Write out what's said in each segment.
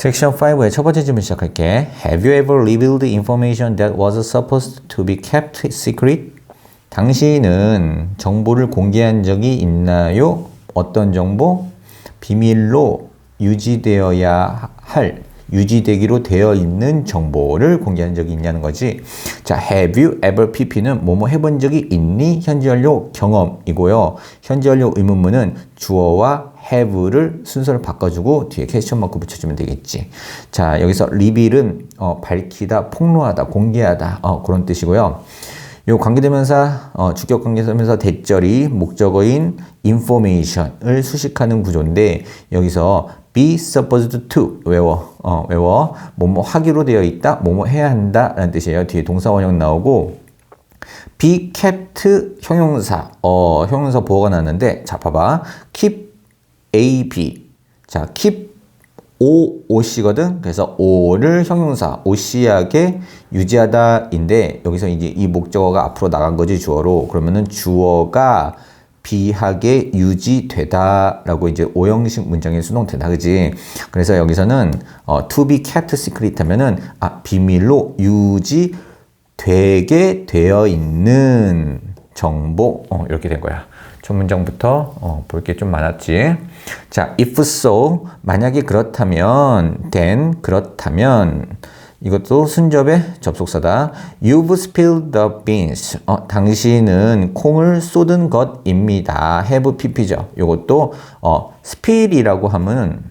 섹션 5의 첫 번째 질문 시작할게. Have you ever revealed information that was supposed to be kept secret? 당신은 정보를 공개한 적이 있나요? 어떤 정보? 비밀로 유지되어야 할 유지되기로 되어 있는 정보를 공개한 적이 있냐는 거지. 자, have you ever pp는 뭐뭐 해본 적이 있니? 현재 완료 경험이고요. 현재 완료 의문문은 주어와 have를 순서를 바꿔주고 뒤에 퀘스천 마크 붙여주면 되겠지. 자, 여기서 reveal은 어, 밝히다, 폭로하다, 공개하다 어, 그런 뜻이고요. 요 관계대명사, 어, 주격 관계대명사 대절이 목적어인 information을 수식하는 구조인데 여기서 be supposed to 외워, 어, 외워, 뭐뭐 하기로 되어 있다, 뭐뭐 해야 한다 라는 뜻이에요. 뒤에 동사 원형 나오고 be kept 형용사, 어, 형용사 보호가 나왔는데 자, 봐봐. keep A, B. 자, keep O, OC거든. 그래서 O를 형용사, OC하게 유지하다인데, 여기서 이제 이 목적어가 앞으로 나간 거지, 주어로. 그러면은 주어가 B하게 유지되다라고 이제 오형식 문장에 수동태다, 그지? 그래서 여기서는 어, to be kept secret 하면은, 아, 비밀로 유지되게 되어 있는 정보, 어, 이렇게 된 거야. 첫 문장부터 어, 볼게 좀 많았지. 자, if so, 만약에 그렇다면, then, 그렇다면, 이것도 순접의 접속사다. You've spilled the beans. 어, 당신은 콩을 쏟은 것입니다. have pp죠. 이것도 어, spill이라고 하면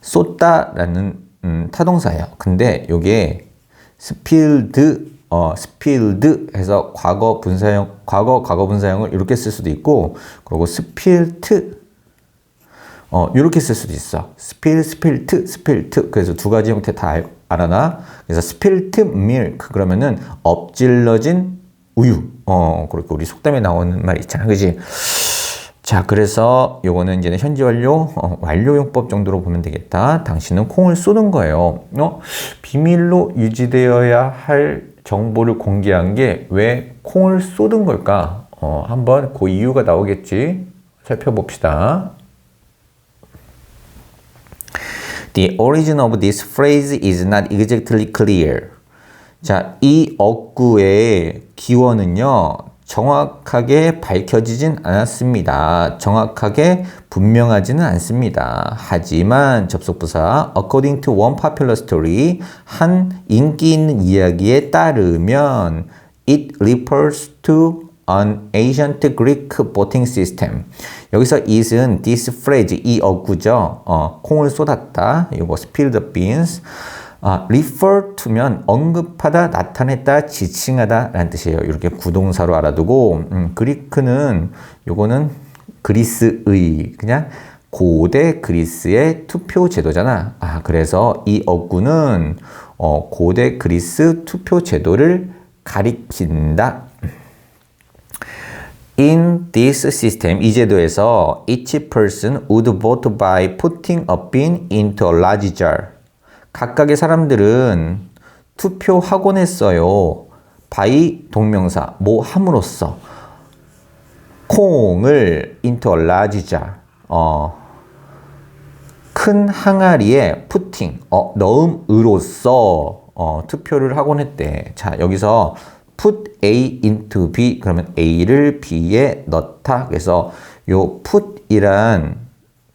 쏟다라는 음, 타동사예요. 근데 이게 spilled 어, spilled 해서 과거 분사형, 과거 과거 분사형을 이렇게 쓸 수도 있고, 그리고 spilled 어, 이렇게 쓸 수도 있어. spill, spilled, spilled. 그래서 두 가지 형태 다 알, 알아나? 그래서 spilled milk. 그러면은 엎질러진 우유. 어, 그렇게 우리 속담에 나오는 말 있잖아. 그지? 자, 그래서 요거는 이제 현재 완료, 어, 완료용법 정도로 보면 되겠다. 당신은 콩을 쏟은 거예요. 어? 비밀로 유지되어야 할 정보를 공개한 게 왜 콩을 쏟은 걸까? 어, 한번 그 이유가 나오겠지. 살펴봅시다. The origin of this phrase is not exactly clear. 자, 이 어구의 기원은요, 정확하게 밝혀지진 않았습니다. 정확하게 분명하지는 않습니다. 하지만 접속부사 according to one popular story 한 인기 있는 이야기에 따르면 it refers to an ancient Greek voting system. 여기서 it은 this phrase 이 어구죠. 어, 콩을 쏟았다. 이거 spill the beans. 아, refer to면 언급하다, 나타냈다, 지칭하다 라는 뜻이에요. 이렇게 구동사로 알아두고 음, 그리크는 요거는 그리스의 그냥 고대 그리스의 투표 제도잖아. 아, 그래서 이 어구는 어, 고대 그리스 투표 제도를 가리킨다. In this system, 이 제도에서 each person would vote by putting a bean into a large jar. 각각의 사람들은 투표하곤 했어요. by 동명사, 뭐 함으로써. 콩을 large jar. 어, 큰 항아리에 putting, 어, 넣음으로써 어, 투표를 하곤 했대. 자, 여기서 put A into B 그러면 A를 B에 넣다. 그래서 요 put이란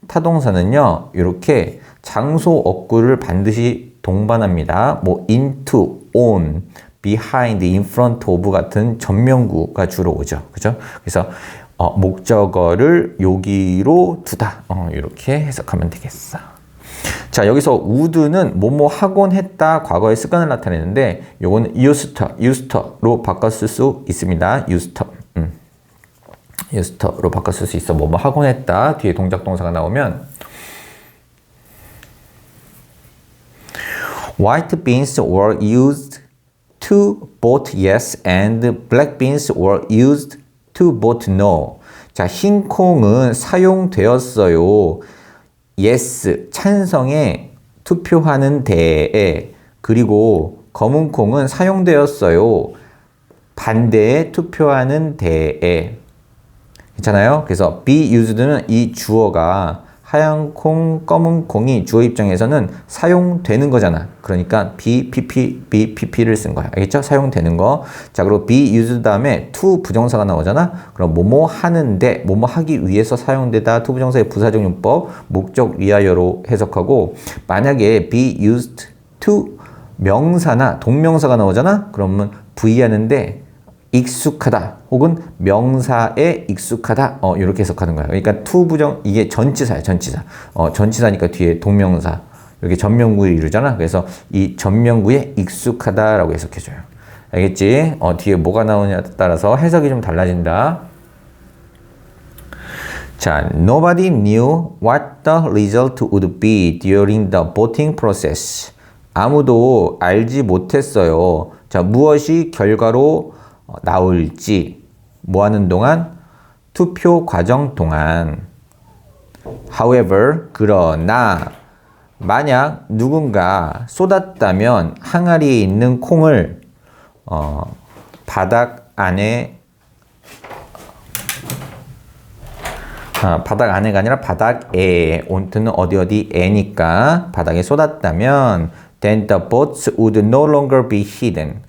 타동사는요. 이렇게 장소 어구를 반드시 동반합니다. 뭐 into, on, behind, in front of 같은 전면구가 주로 오죠. 그죠? 그래서 어, 목적어를 여기로 두다. 어, 이렇게 해석하면 되겠어. 자, 여기서 would는 뭐뭐 하곤 했다 과거의 습관을 나타내는데 요거는 used, used로 바꿨을 수 있습니다. used. 음. used로 바꿨을 수 있어. 뭐뭐 하곤 했다. 뒤에 동작 동사가 나오면 white beans were used to vote yes and black beans were used to vote no. 자, 흰 콩은 사용되었어요. yes, 찬성에 투표하는 데에 그리고 검은 콩은 사용되었어요. 반대에 투표하는 데에 괜찮아요? 그래서 be used는 이 주어가 하얀 콩, 검은 콩이 주어 입장에서는 사용되는 거잖아. 그러니까 be, pp, be, pp를 쓴 거야. 알겠죠? 사용되는 거. 자, 그리고 be used 다음에 to 부정사가 나오잖아. 그럼 뭐뭐 하는데, 뭐뭐 하기 위해서 사용되다 to 부정사의 부사적 용법, 목적 위하여로 해석하고 만약에 be used to 명사나 동명사가 나오잖아. 그러면 v 하는데 익숙하다 혹은 명사에 익숙하다 어 이렇게 해석하는 거야. 그러니까 to 부정 이게 전치사야 전치사. 어 전치사니까 뒤에 동명사 이렇게 전명구를 이루잖아. 그래서 이 전명구에 익숙하다라고 해석해줘요. 알겠지? 어 뒤에 뭐가 나오냐에 따라서 해석이 좀 달라진다. 자, nobody knew what the result would be during the voting process. 아무도 알지 못했어요. 자, 무엇이 결과로 어, 나올지 뭐 하는 동안 투표 과정 동안 however 그러나 만약 누군가 쏟았다면 항아리에 있는 콩을 어, 바닥 안에 아, 바닥 안에가 아니라 바닥에 온트는 어디 어디 에니까 바닥에 쏟았다면 then the votes would no longer be hidden.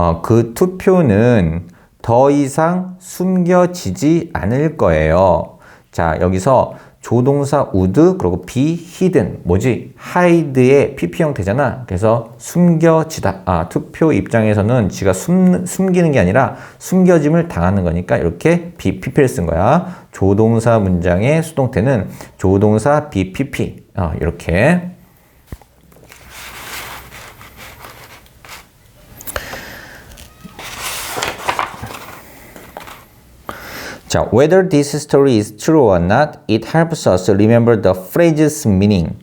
어, 그 투표는 더 이상 숨겨지지 않을 거예요. 자, 여기서 조동사 would 그리고 be hidden 뭐지? hide의 pp 형태잖아. 그래서 숨겨지다. 아, 투표 입장에서는 지가 숨, 숨기는 게 아니라 숨겨짐을 당하는 거니까 이렇게 be pp를 쓴 거야. 조동사 문장의 수동태는 조동사 be pp. 어, 이렇게 자, whether this story is true or not, it helps us remember the phrase's meaning.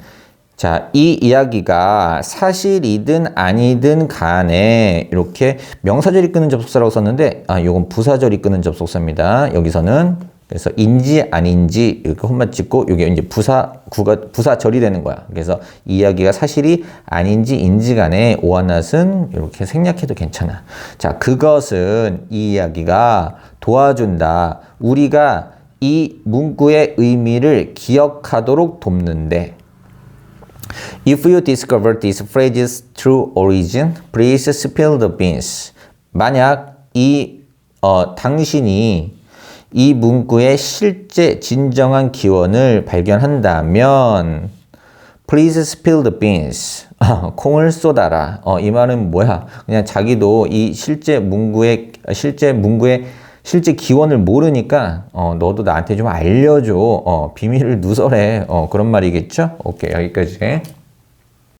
자, 이 이야기가 사실이든 아니든 간에 이렇게 명사절 이 끄는 접속사라고 썼는데, 아, 요건 부사절 이 끄는 접속사입니다. 여기서는 그래서 인지 아닌지 이렇게 혼만 찍고 이게 이제 부사 구가 부사 절이 되는 거야. 그래서 이 이야기가 사실이 아닌지 인지 간에 오한낫은 이렇게 생략해도 괜찮아. 자, 그것은 이 이야기가 도와준다. 우리가 이 문구의 의미를 기억하도록 돕는데 If you discover this phrase's true origin, please spill the beans. 만약 이 어, 당신이 이 문구의 실제 진정한 기원을 발견한다면 Please spill the beans. 콩을 쏟아라. 어, 이 말은 뭐야? 그냥 자기도 이 실제 문구의 실제 문구의 실제 기원을 모르니까 어, 너도 나한테 좀 알려줘. 어, 비밀을 누설해. 어, 그런 말이겠죠? 오케이 여기까지.